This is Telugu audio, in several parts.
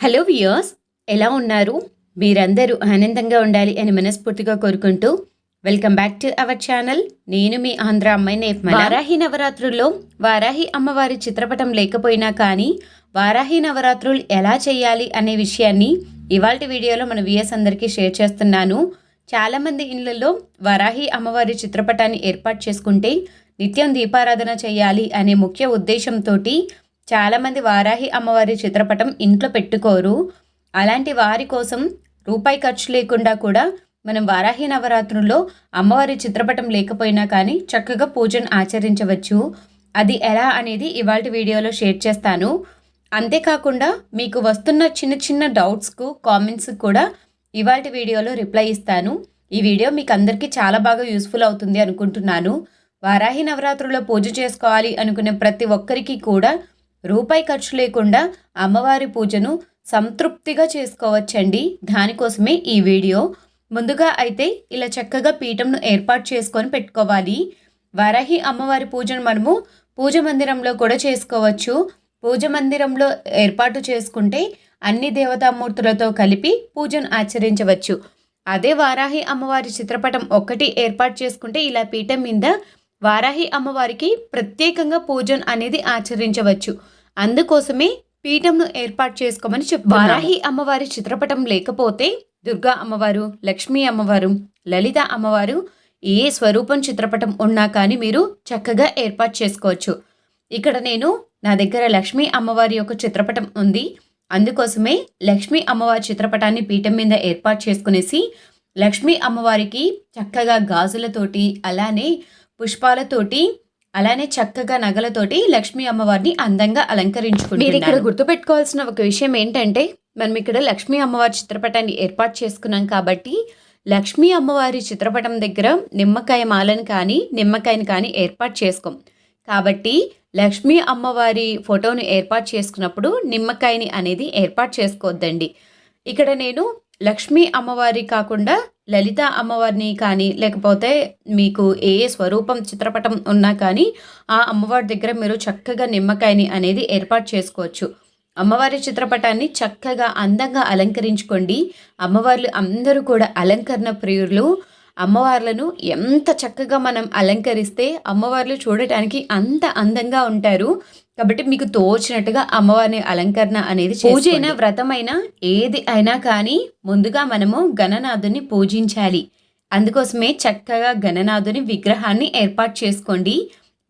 హలో వియర్స్ ఎలా ఉన్నారు? మీరందరూ ఆనందంగా ఉండాలి అని మనస్ఫూర్తిగా కోరుకుంటూ welcome back to our channel. నేను మీ ఆంధ్ర అమ్మాయి నేఫ్ వారాహి నవరాత్రుల్లో వారాహి అమ్మవారి చిత్రపటం లేకపోయినా కానీ వారాహి నవరాత్రులు ఎలా చేయాలి అనే విషయాన్ని ఇవాళ వీడియోలో మన వియర్స్ అందరికీ షేర్ చేస్తున్నాను. చాలామంది ఇళ్ళలో వారాహి అమ్మవారి చిత్రపటాన్ని ఏర్పాటు చేసుకుంటే నిత్యం దీపారాధన చేయాలి అనే ముఖ్య ఉద్దేశంతో చాలామంది వారాహి అమ్మవారి చిత్రపటం ఇంట్లో పెట్టుకోరు. అలాంటి వారి కోసం రూపాయి ఖర్చు లేకుండా కూడా మనం వారాహి నవరాత్రుల్లో అమ్మవారి చిత్రపటం లేకపోయినా కానీ చక్కగా పూజను ఆచరించవచ్చు. అది ఎలా అనేది ఇవాళ వీడియోలో షేర్ చేస్తాను. అంతేకాకుండా మీకు వస్తున్న చిన్న చిన్న డౌట్స్కు కామెంట్స్ కూడా ఇవాళ వీడియోలో రిప్లై ఇస్తాను. ఈ వీడియో మీకు అందరికీ చాలా బాగా యూస్ఫుల్ అవుతుంది అనుకుంటున్నాను. వారాహి నవరాత్రుల్లో పూజ చేసుకోవాలి అనుకునే ప్రతి ఒక్కరికి కూడా రూపాయి ఖర్చు లేకుండా అమ్మవారి పూజను సంతృప్తిగా చేసుకోవచ్చండి. దానికోసమే ఈ వీడియో. ముందుగా అయితే ఇలా చక్కగా పీఠంను ఏర్పాటు చేసుకొని పెట్టుకోవాలి. వరహి అమ్మవారి పూజను మనము పూజ మందిరంలో కూడా చేసుకోవచ్చు. పూజ మందిరంలో ఏర్పాటు చేసుకుంటే అన్ని దేవతామూర్తులతో కలిపి పూజను ఆచరించవచ్చు. అదే వారాహి అమ్మవారి చిత్రపటం ఒక్కటి ఏర్పాటు చేసుకుంటే ఇలా పీఠం మీద వారాహి అమ్మవారికి ప్రత్యేకంగా పూజను అనేది ఆచరించవచ్చు. అందుకోసమే పీఠంను ఏర్పాటు చేసుకోమని చెప్పు వారాహి అమ్మవారి చిత్రపటం లేకపోతే దుర్గా అమ్మవారు లక్ష్మీ అమ్మవారు లలిత అమ్మవారు ఏ స్వరూపం చిత్రపటం ఉన్నా కానీ మీరు చక్కగా ఏర్పాటు చేసుకోవచ్చు. ఇక్కడ నేను నా దగ్గర లక్ష్మీ అమ్మవారి యొక్క చిత్రపటం ఉంది. అందుకోసమే లక్ష్మీ అమ్మవారి చిత్రపటాన్ని పీఠం మీద ఏర్పాటు చేసుకునేసి లక్ష్మీ అమ్మవారికి చక్కగా గాజులతోటి అలానే పుష్పాలతోటి అలానే చక్కగా నగలతోటి లక్ష్మీ అమ్మవారిని అందంగా అలంకరించుకుంటారు మీరు ఇక్కడ గుర్తుపెట్టుకోవాల్సిన ఒక విషయం ఏంటంటే మనం ఇక్కడ లక్ష్మీ అమ్మవారి చిత్రపటాన్ని ఏర్పాటు చేసుకున్నాం కాబట్టి లక్ష్మీ అమ్మవారి చిత్రపటం దగ్గర నిమ్మకాయ మాలను కానీ నిమ్మకాయని కానీ ఏర్పాటు చేసుకోం. కాబట్టి లక్ష్మీ అమ్మవారి ఫోటోను ఏర్పాటు చేసుకున్నప్పుడు నిమ్మకాయని అనేది ఏర్పాటు చేసుకోవద్దండి. ఇక్కడ నేను లక్ష్మీ అమ్మవారి కాకుండా లలిత అమ్మవారిని కానీ లేకపోతే మీకు ఏ ఏ స్వరూపం చిత్రపటం ఉన్నా కానీ ఆ అమ్మవారి దగ్గర మీరు చక్కగా నిమ్మకాయని అనేది ఏర్పాటు చేసుకోవచ్చు. అమ్మవారి చిత్రపటాన్ని చక్కగా అందంగా అలంకరించుకోండి. అమ్మవార్లు అందరూ కూడా అలంకరణ ప్రియులు. అమ్మవార్లను ఎంత చక్కగా మనం అలంకరిస్తే అమ్మవార్లు చూడటానికి అంత అందంగా ఉంటారు. కాబట్టి మీకు తోచినట్టుగా అమ్మవారిని అలంకరణ అనేది పూజ అయినా వ్రతమైనా ఏది అయినా కానీ ముందుగా మనము గణనాథుని పూజించాలి. అందుకోసమే చక్కగా గణనాథుని విగ్రహాన్ని ఏర్పాటు చేసుకోండి.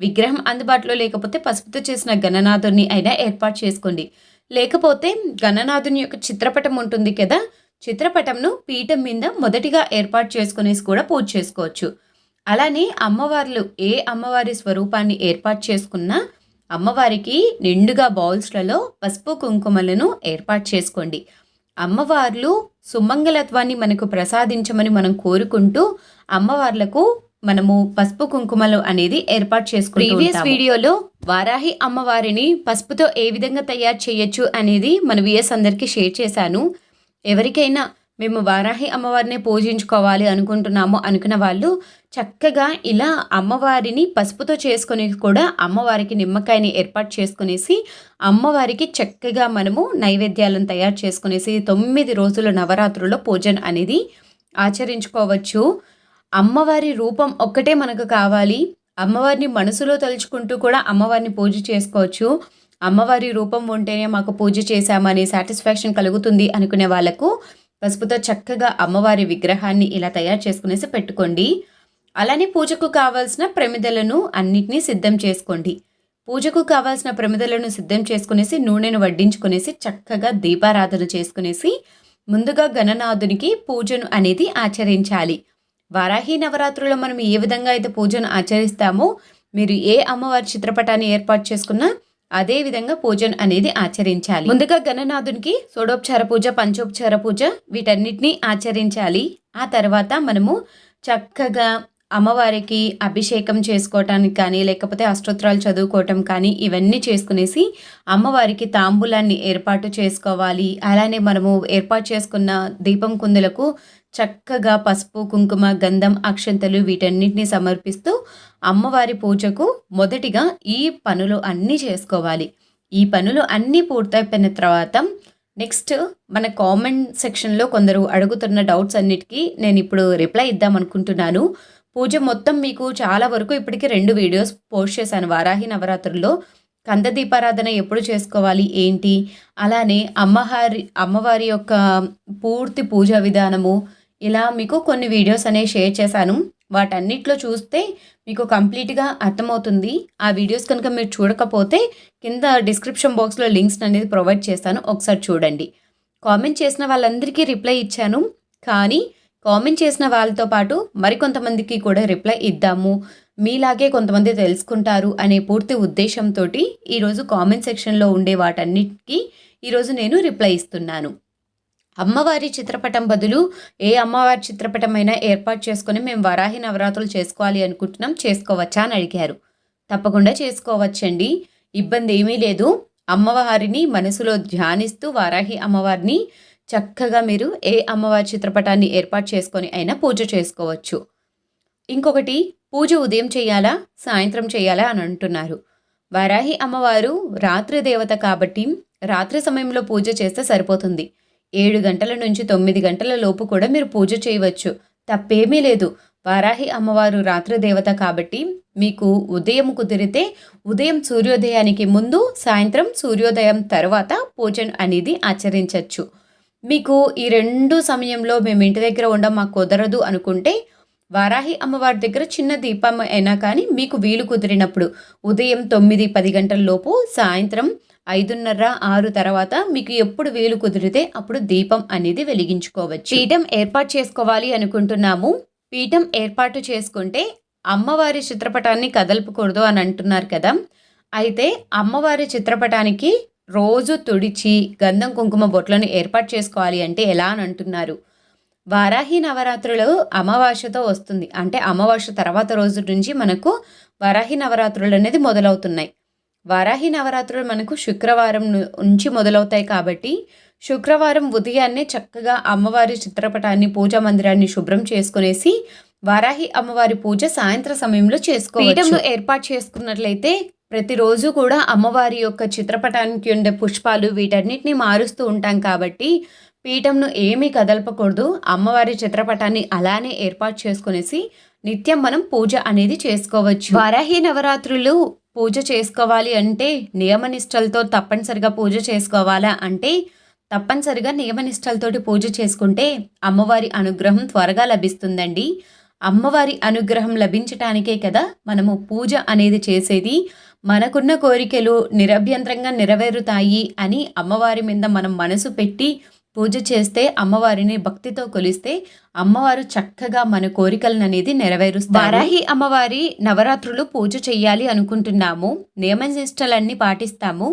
విగ్రహం అందుబాటులో లేకపోతే పసుపుతో చేసిన గణనాథుని అయినా ఏర్పాటు చేసుకోండి. లేకపోతే గణనాథుని యొక్క చిత్రపటం ఉంటుంది కదా చిత్రపటంను పీఠం మీద మొదటిగా ఏర్పాటు చేసుకునేసి కూడా పూజ చేసుకోవచ్చు. అలానే అమ్మవార్లు ఏ అమ్మవారి స్వరూపాన్ని ఏర్పాటు చేసుకున్నా అమ్మవారికి నిండుగా బౌల్స్లలో పసుపు కుంకుమలను ఏర్పాటు చేసుకోండి. అమ్మవార్లు సుమంగళత్వాన్ని మనకు ప్రసాదించమని మనం కోరుకుంటూ అమ్మవార్లకు మనము పసుపు కుంకుమలు అనేది ఏర్పాటు చేసుకుంటాం ప్రీవియస్ వీడియోలో వారాహి అమ్మవారిని పసుపుతో ఏ విధంగా తయారు చేయొచ్చు అనేది మన విఎస్ అందరికీ షేర్ చేశాను. ఎవరికైనా మేము వారాహి అమ్మవారిని పూజించుకోవాలి అనుకుంటున్నాము అనుకున్న వాళ్ళు చక్కగా ఇలా అమ్మవారిని పసుపుతో చేసుకొని కూడా అమ్మవారికి నిమ్మకాయని ఏర్పాటు చేసుకునేసి అమ్మవారికి చక్కగా మనము నైవేద్యాలను తయారు చేసుకునేసి తొమ్మిది రోజుల నవరాత్రుల్లో పూజన అనేది ఆచరించుకోవచ్చు. అమ్మవారి రూపం ఒక్కటే మనకు కావాలి. అమ్మవారిని మనసులో తలుచుకుంటూ కూడా అమ్మవారిని పూజ చేసుకోవచ్చు. అమ్మవారి రూపం ఉంటేనే మాకు పూజ చేశామనే సాటిస్ఫాక్షన్ కలుగుతుంది అనుకునే వాళ్ళకు పసుపుతో చక్కగా అమ్మవారి విగ్రహాన్ని ఇలా తయారు చేసుకునేసి పెట్టుకోండి. అలానే పూజకు కావాల్సిన ప్రమిదలను అన్నిటినీ సిద్ధం చేసుకోండి. పూజకు కావాల్సిన ప్రమిదలను సిద్ధం చేసుకునేసి నూనెను వడ్డించుకునేసి చక్కగా దీపారాధన చేసుకునేసి ముందుగా గణనాథునికి పూజను అనేది ఆచరించాలి. వారాహి నవరాత్రుల్లో మనం ఏ విధంగా అయితే పూజను ఆచరిస్తామో మీరు ఏ అమ్మవారి చిత్రపటాన్ని ఏర్పాటు చేసుకున్నా అదే విధంగా పూజను అనేది ఆచరించాలి. ముందుగా గణనాథునికి షోడోపచార పూజ పంచోపచార పూజ వీటన్నిటిని ఆచరించాలి. ఆ తర్వాత మనము చక్కగా అమ్మవారికి అభిషేకం చేసుకోవటానికి కానీ లేకపోతే అష్టోత్తరాలు చదువుకోవటం కానీ ఇవన్నీ చేసుకునేసి అమ్మవారికి తాంబూలాన్ని ఏర్పాటు చేసుకోవాలి. అలానే మనము ఏర్పాటు చేసుకున్న దీపం కుందులకు చక్కగా పసుపు కుంకుమ గంధం అక్షంతలు వీటన్నిటిని సమర్పిస్తూ అమ్మవారి పూజకు మొదటిగా ఈ పనులు అన్నీ చేసుకోవాలి. ఈ పనులు అన్నీ పూర్తయిపోయిన తర్వాత నెక్స్ట్ మన కామెంట్ సెక్షన్లో కొందరు అడుగుతున్న డౌట్స్ అన్నిటికీ నేను ఇప్పుడు రిప్లై ఇద్దాం అనుకుంటున్నాను. పూజ మొత్తం మీకు చాలా వరకు ఇప్పటికి రెండు వీడియోస్ పోస్ట్ చేశాను. వారాహి నవరాత్రుల్లో కంద దీపారాధన ఎప్పుడు చేసుకోవాలి ఏంటి? అలానే అమ్మహారి అమ్మవారి యొక్క పూర్తి పూజా విధానము ఇలా మీకు కొన్ని వీడియోస్ అనేవి షేర్ చేశాను. వాటన్నిటిలో చూస్తే మీకు కంప్లీట్గా అర్థమవుతుంది. ఆ వీడియోస్ కనుక మీరు చూడకపోతే కింద డిస్క్రిప్షన్ బాక్స్లో లింక్స్ అనేది ప్రొవైడ్ చేస్తాను ఒకసారి చూడండి. కామెంట్ చేసిన వాళ్ళందరికీ రిప్లై ఇచ్చాను. కానీ కామెంట్ చేసిన వాళ్ళతో పాటు మరికొంతమందికి కూడా రిప్లై ఇద్దాము. మీలాగే కొంతమంది తెలుసుకుంటారు అనే పూర్తి ఉద్దేశంతో ఈరోజు కామెంట్ సెక్షన్లో ఉండే వాటన్నిటికీ ఈరోజు నేను రిప్లై ఇస్తున్నాను. అమ్మవారి చిత్రపటం బదులు ఏ అమ్మవారి చిత్రపటం అయినా ఏర్పాటు చేసుకొని మేము వరాహి నవరాత్రులు చేసుకోవాలి అనుకుంటున్నాం చేసుకోవచ్చా అని అడిగారు. తప్పకుండా చేసుకోవచ్చండి. ఇబ్బంది ఏమీ లేదు. అమ్మవారిని మనసులో ధ్యానిస్తూ వారాహి అమ్మవారిని చక్కగా మీరు ఏ అమ్మవారి చిత్రపటాన్ని ఏర్పాటు చేసుకొని అయినా పూజ చేసుకోవచ్చు. ఇంకొకటి పూజ ఉదయం చేయాలా సాయంత్రం చేయాలా అని అంటున్నారు. వారాహి అమ్మవారు రాత్రి దేవత కాబట్టి రాత్రి సమయంలో పూజ చేస్తే సరిపోతుంది. ఏడు గంటల నుంచి తొమ్మిది గంటల లోపు కూడా మీరు పూజ చేయవచ్చు. తప్పేమీ లేదు. వారాహి అమ్మవారు రాత్రి దేవత కాబట్టి మీకు ఉదయం కుదిరితే ఉదయం సూర్యోదయానికి ముందు సాయంత్రం సూర్యోదయం తర్వాత పూజ అనేది ఆచరించవచ్చు మీకు ఈ రెండు సమయంలో మేము ఇంటి దగ్గర ఉండడం మాకు కుదరదు అనుకుంటే వారాహి అమ్మవారి దగ్గర చిన్న దీపం అయినా కానీ మీకు వీలు కుదిరినప్పుడు ఉదయం తొమ్మిది పది గంటల లోపు సాయంత్రం ఐదున్నర ఆరు తర్వాత మీకు ఎప్పుడు వీలు కుదిరితే అప్పుడు దీపం అనేది వెలిగించుకోవచ్చు. పీఠం ఏర్పాటు చేసుకోవాలి అనుకుంటున్నాము. పీఠం ఏర్పాటు చేసుకుంటే అమ్మవారి చిత్రపటాన్ని కదల్పకూడదు అని అంటున్నారు కదా. అయితే అమ్మవారి చిత్రపటానికి రోజు తుడిచి గంధం కుంకుమ బొట్లను ఏర్పాటు చేసుకోవాలి అంటే ఎలా అని అంటున్నారు? వారాహి నవరాత్రులు అమావాస్యతో వస్తుంది. అంటే అమావాస్య తర్వాత రోజు నుంచి మనకు వారాహి నవరాత్రులు అనేది మొదలవుతున్నాయి. వారాహి నవరాత్రులు మనకు శుక్రవారం నుంచి మొదలవుతాయి కాబట్టి శుక్రవారం ఉదయాన్నే చక్కగా అమ్మవారి చిత్రపటాన్ని పూజా మందిరాన్ని శుభ్రం చేసుకునేసి వారాహి అమ్మవారి పూజ సాయంత్ర సమయంలో చేసుకోవచ్చు. ఏర్పాటు చేసుకున్నట్లయితే ప్రతిరోజు కూడా అమ్మవారి యొక్క చిత్రపటానికి ఉండే పుష్పాలు వీటన్నిటిని మారుస్తూ ఉంటాం కాబట్టి పీఠంను ఏమీ కదల్పకూడదు. అమ్మవారి చిత్రపటాన్ని అలానే ఏర్పాటు చేసుకునేసి నిత్యం మనం పూజ అనేది చేసుకోవచ్చు. వారాహి నవరాత్రులు పూజ చేసుకోవాలి అంటే నియమనిష్టలతో తప్పనిసరిగా పూజ చేసుకోవాలా అంటే తప్పనిసరిగా నియమనిష్టలతోటి పూజ చేసుకుంటే అమ్మవారి అనుగ్రహం త్వరగా లభిస్తుందండి. అమ్మవారి అనుగ్రహం లభించటానికే కదా మనము పూజ అనేది చేసేది. మనకున్న కోరికలు నిరభ్యంతరంగా నెరవేరుతాయి అని అమ్మవారి మీద మనం మనసు పెట్టి పూజ చేస్తే అమ్మవారిని భక్తితో కొలిస్తే అమ్మవారు చక్కగా మన కోరికలను అనేది నెరవేరుస్తారు. వారాహి అమ్మవారి నవరాత్రులు పూజ చేయాలి అనుకుంటున్నాము. నియమనిష్టలన్నీ పాటిస్తాము.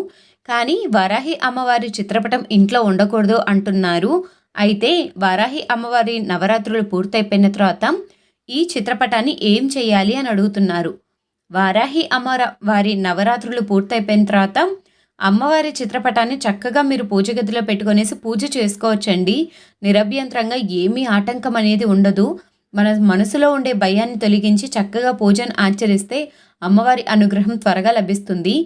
కానీ వారాహి అమ్మవారి చిత్రపటం ఇంట్లో ఉండకూడదు అంటున్నారు. అయితే వారాహి అమ్మవారి నవరాత్రులు పూర్తయిపోయిన తర్వాత ఈ చిత్రపటాన్ని ఏం చేయాలి అని అడుగుతున్నారు. వారాహి అమ్మవారి వారి నవరాత్రులు పూర్తయిపోయిన తర్వాత అమ్మవారి చిత్రపటాన్ని చక్కగా మీరు పూజ గదిలో పెట్టుకునేసి పూజ చేసుకోవచ్చండి. నిరభ్యంతరంగా ఏమీ ఆటంకం అనేది ఉండదు. మన మనసులో ఉండే భయాన్ని తొలగించి చక్కగా పూజను ఆచరిస్తే అమ్మవారి అనుగ్రహం త్వరగా లభిస్తుంది.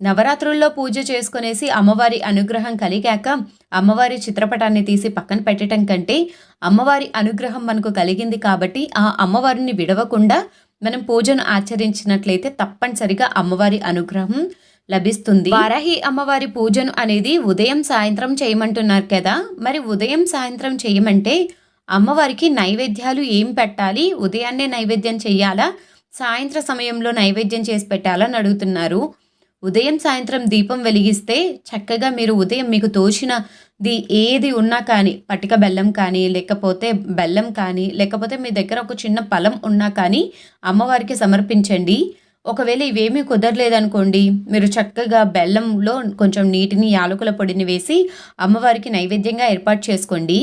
నవరాత్రుల్లో పూజ చేసుకునేసి అమ్మవారి అనుగ్రహం కలిగాక అమ్మవారి చిత్రపటాన్ని తీసి పక్కన పెట్టడం కంటే అమ్మవారి అనుగ్రహం మనకు కలిగింది కాబట్టి ఆ అమ్మవారిని విడవకుండా మనం పూజను ఆచరించినట్లయితే తప్పనిసరిగా అమ్మవారి అనుగ్రహం లభిస్తుంది. వారాహి అమ్మవారి పూజను అనేది ఉదయం సాయంత్రం చేయమంటున్నారు కదా. మరి ఉదయం సాయంత్రం చేయమంటే అమ్మవారికి నైవేద్యాలు ఏం పెట్టాలి? ఉదయాన్నే నైవేద్యం చేయాలా? సాయంత్ర సమయంలో నైవేద్యం చేసి పెట్టాలని అడుగుతున్నారు. ఉదయం సాయంత్రం దీపం వెలిగిస్తే చక్కగా మీరు ఉదయం మీకు తోచినది ఏది ఉన్నా కానీ పటిక బెల్లం కానీ లేకపోతే బెల్లం కానీ లేకపోతే మీ దగ్గర ఒక చిన్న ఫలం ఉన్నా కానీ అమ్మవారికి సమర్పించండి. ఒకవేళ ఇవేమీ కుదరలేదనుకోండి మీరు చక్కగా బెల్లంలో కొంచెం నీటిని యాలకుల పొడిని వేసి అమ్మవారికి నైవేద్యంగా ఏర్పాటు చేసుకోండి.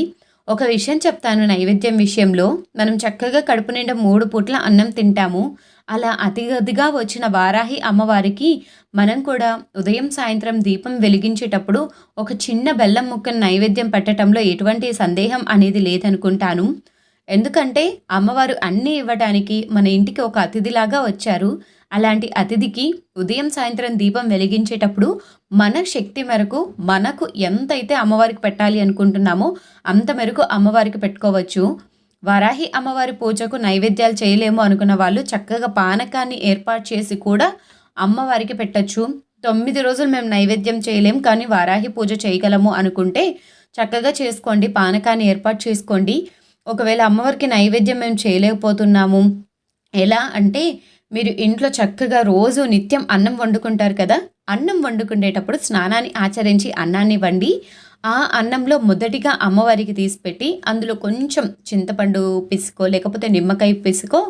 ఒక విషయం చెప్తాను నైవేద్యం విషయంలో. మనం చక్కగా కడుపు నిండా మూడు పూట్ల అన్నం తింటాము. అలా అతిగదిగా వచ్చిన వారాహి అమ్మవారికి మనం కూడా ఉదయం సాయంత్రం దీపం వెలిగించేటప్పుడు ఒక చిన్న బెల్లం ముక్కను నైవేద్యం పెట్టడంలో ఎటువంటి సందేహం అనేది లేదనుకుంటాను. ఎందుకంటే అమ్మవారు అన్నీ ఇవ్వడానికి మన ఇంటికి ఒక అతిథిలాగా వచ్చారు. అలాంటి అతిథికి ఉదయం సాయంత్రం దీపం వెలిగించేటప్పుడు మన శక్తి మేరకు మనకు ఎంతైతే అమ్మవారికి పెట్టాలి అనుకుంటున్నామో అంత మేరకు అమ్మవారికి పెట్టుకోవచ్చు. వరాహి అమ్మవారి పూజకు నైవేద్యాలు చేయలేము అనుకున్న వాళ్ళు చక్కగా పానకాన్ని ఏర్పాటు చేసి కూడా అమ్మవారికి పెట్టచ్చు. తొమ్మిది రోజులు మేము నైవేద్యం చేయలేం కానీ వారాహి పూజ చేయగలము అనుకుంటే చక్కగా చేసుకోండి పానకాన్ని ఏర్పాటు చేసుకోండి. ఒకవేళ అమ్మవారికి నైవేద్యం మేము చేయలేకపోతున్నాము ఎలా అంటే మీరు ఇంట్లో చక్కగా రోజు నిత్యం అన్నం వండుకుంటారు కదా అన్నం వండుకునేటప్పుడు స్నానాన్ని ఆచరించి అన్నాన్ని వండి ఆ అన్నంలో మొదటిగా అమ్మవారికి తీసిపెట్టి అందులో కొంచెం చింతపండు పిసుకో లేకపోతే నిమ్మకాయ పిసుకో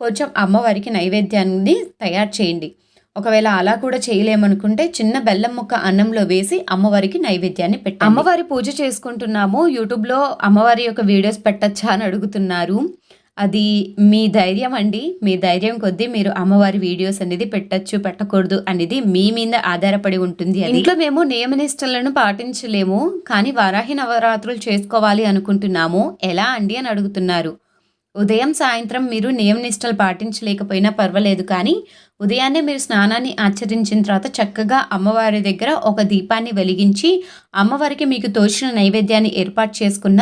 కొంచెం అమ్మవారికి నైవేద్యాన్ని తయారు చేయండి. ఒకవేళ అలా కూడా చేయలేమనుకుంటే చిన్న బెల్లం ముక్క అన్నంలో వేసి అమ్మవారికి నైవేద్యాన్ని పెట్టి అమ్మవారి పూజ చేసుకుంటున్నాము. యూట్యూబ్లో అమ్మవారి యొక్క వీడియోస్ పెట్టచ్చా అని అడుగుతున్నారు. అది మీ ధైర్యం అండి. మీ ధైర్యం కొద్దీ మీరు అమ్మవారి వీడియోస్ అనేది పెట్టచ్చు పెట్టకూడదు అనేది మీ మీద ఆధారపడి ఉంటుంది ఇంట్లో మేము నియమనిష్టలను పాటించలేము కానీ వారాహి నవరాత్రులు చేసుకోవాలి అనుకుంటున్నాము. ఎలా అండి అని అడుగుతున్నారు. ఉదయం సాయంత్రం మీరు నియమనిష్టలు పాటించలేకపోయినా పర్వాలేదు కానీ ఉదయాన్నే మీరు స్నానాన్ని ఆచరించిన తర్వాత చక్కగా అమ్మవారి దగ్గర ఒక దీపాన్ని వెలిగించి అమ్మవారికి మీకు తోచిన నైవేద్యాన్ని ఏర్పాటు చేసుకున్న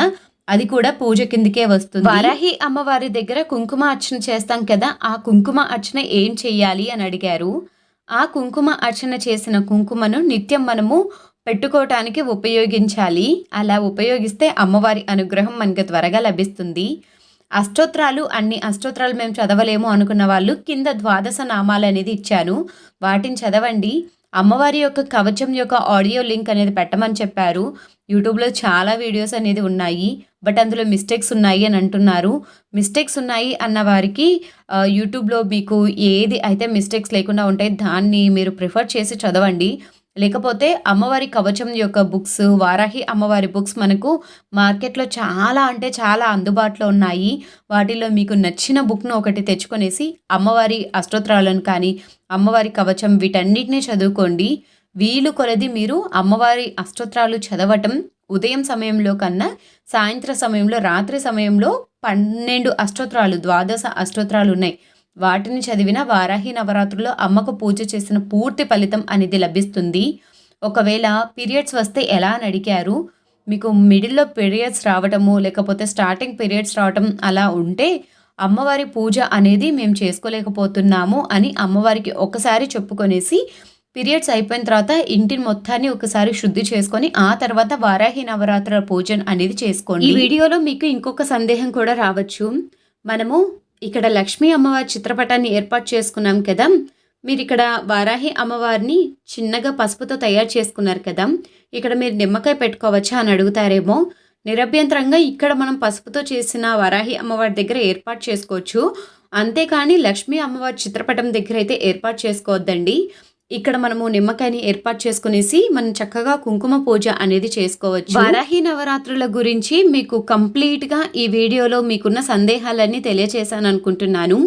అది కూడా పూజ కిందకే వస్తుంది. వారాహి అమ్మవారి దగ్గర కుంకుమ అర్చన చేస్తాం కదా ఆ కుంకుమ అర్చన ఏం చెయ్యాలి అని అడిగారు. ఆ కుంకుమ అర్చన చేసిన కుంకుమను నిత్యం మనము పెట్టుకోవటానికి ఉపయోగించాలి. అలా ఉపయోగిస్తే అమ్మవారి అనుగ్రహం మనకు త్వరగా లభిస్తుంది. అష్టోత్రాలు అన్ని అష్టోత్రాలు మేము చదవలేము అనుకున్న వాళ్ళు కింద ద్వాదశ నామాలు అనేది ఇచ్చాను. వాటిని చదవండి. అమ్మవారి యొక్క కవచం యొక్క ఆడియో లింక్ అనేది పెట్టమని చెప్పారు. యూట్యూబ్లో చాలా వీడియోస్ అనేది ఉన్నాయి. బట్ అందులో మిస్టేక్స్ ఉన్నాయి అని అంటున్నారు. మిస్టేక్స్ ఉన్నాయి అన్న వారికి యూట్యూబ్లో మీకు ఏది అయితే మిస్టేక్స్ లేకుండా ఉంటాయి దాన్ని మీరు ప్రిఫర్ చేసి చదవండి. లేకపోతే అమ్మవారి కవచం యొక్క బుక్స్ వారాహి అమ్మవారి బుక్స్ మనకు మార్కెట్లో చాలా అంటే చాలా అందుబాటులో ఉన్నాయి. వాటిలో మీకు నచ్చిన బుక్ను ఒకటి తెచ్చుకొనేసి అమ్మవారి అష్టోత్తరాలను కానీ అమ్మవారి కవచం వీటన్నిటినీ చదువుకోండి. వీలు కొలది మీరు అమ్మవారి అష్టోత్తరాలు చదవటం ఉదయం సమయంలో కన్నా సాయంత్ర సమయంలో రాత్రి సమయంలో పన్నెండు అష్టోత్తరాలు ద్వాదశ అష్టోత్తరాలు ఉన్నాయి. వాటిని చదివిన వారాహి నవరాత్రుల్లో అమ్మకు పూజ చేసిన పూర్తి ఫలితం అనేది లభిస్తుంది. ఒకవేళ పీరియడ్స్ వస్తే ఎలా అని అడిగారు? మీకు మిడిల్లో పీరియడ్స్ రావటము లేకపోతే స్టార్టింగ్ పీరియడ్స్ రావటం అలా ఉంటే అమ్మవారి పూజ అనేది మేము చేసుకోలేకపోతున్నాము అని అమ్మవారికి ఒకసారి చెప్పుకొనేసి పీరియడ్స్ అయిపోయిన తర్వాత ఇంటిని మొత్తాన్ని ఒకసారి శుద్ధి చేసుకొని ఆ తర్వాత వారాహి నవరాత్రుల పూజ అనేది చేసుకోండి. ఈ వీడియోలో మీకు ఇంకొక సందేహం కూడా రావచ్చు. మనము ఇక్కడ లక్ష్మీ అమ్మవారి చిత్రపటాన్ని ఏర్పాటు చేసుకున్నాం కదా. మీరు ఇక్కడ వారాహి అమ్మవారిని చిన్నగా పసుపుతో తయారు చేసుకున్నారు కదా. ఇక్కడ మీరు నిమ్మకాయ పెట్టుకోవచ్చా అని అడుగుతారేమో. నిరభ్యంతరంగా ఇక్కడ మనం పసుపుతో చేసిన వరాహి అమ్మవారి దగ్గర ఏర్పాటు చేసుకోవచ్చు. అంతేకాని లక్ష్మీ అమ్మవారి చిత్రపటం దగ్గర అయితే ఏర్పాటు చేసుకోవద్దండి. ఇక్కడ మనము నిమ్మకాయని ఏర్పాటు చేసుకునేసి మనం చక్కగా కుంకుమ పూజ అనేది చేసుకోవచ్చు. వారాహి నవరాత్రుల గురించి మీకు కంప్లీట్గా ఈ వీడియోలో మీకున్న సందేహాలన్నీ తెలియచేశాను అనుకుంటున్నాను.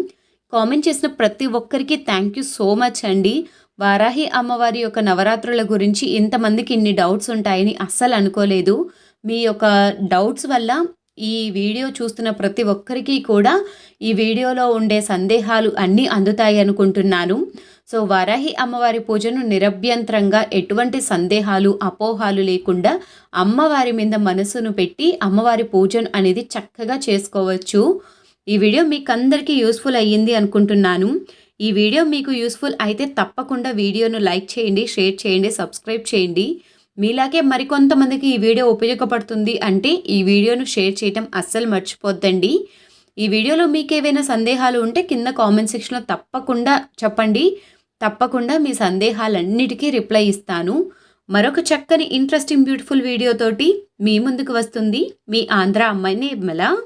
కామెంట్ చేసిన ప్రతి ఒక్కరికి థ్యాంక్ యూ సో మచ్ అండి. వారాహి అమ్మవారి యొక్క నవరాత్రుల గురించి ఇంతమందికి ఇన్ని డౌట్స్ ఉంటాయని అస్సలు అనుకోలేదు. మీ యొక్క డౌట్స్ వల్ల ఈ వీడియో చూస్తున్న ప్రతి ఒక్కరికి కూడా ఈ వీడియోలో ఉండే సందేహాలు అన్నీ అందుతాయి అనుకుంటున్నాను. సో వారాహి అమ్మవారి పూజను నిరభ్యంతరంగా ఎటువంటి సందేహాలు అపోహాలు లేకుండా అమ్మవారి మీద మనసును పెట్టి అమ్మవారి పూజను అనేది చక్కగా చేసుకోవచ్చు. ఈ వీడియో మీకు అందరికీ యూస్ఫుల్ అయ్యింది అనుకుంటున్నాను. ఈ వీడియో మీకు యూస్ఫుల్ అయితే తప్పకుండా వీడియోను లైక్ చేయండి షేర్ చేయండి సబ్స్క్రైబ్ చేయండి. మీలాగే మరికొంతమందికి ఈ వీడియో ఉపయోగపడుతుంది అంటే ఈ వీడియోను షేర్ చేయటం అస్సలు మర్చిపోద్దండి. ఈ వీడియోలో మీకు ఏవైనా సందేహాలు ఉంటే కింద కామెంట్ సెక్షన్లో తప్పకుండా చెప్పండి. తప్పకుండా మీ సందేహాలన్నిటికీ రిప్లై ఇస్తాను. మరొక చక్కని ఇంట్రెస్టింగ్ బ్యూటిఫుల్ వీడియోతోటి మీ ముందుకు వస్తుంది. మీ ఆంధ్ర అమ్మాయిని నిర్మల.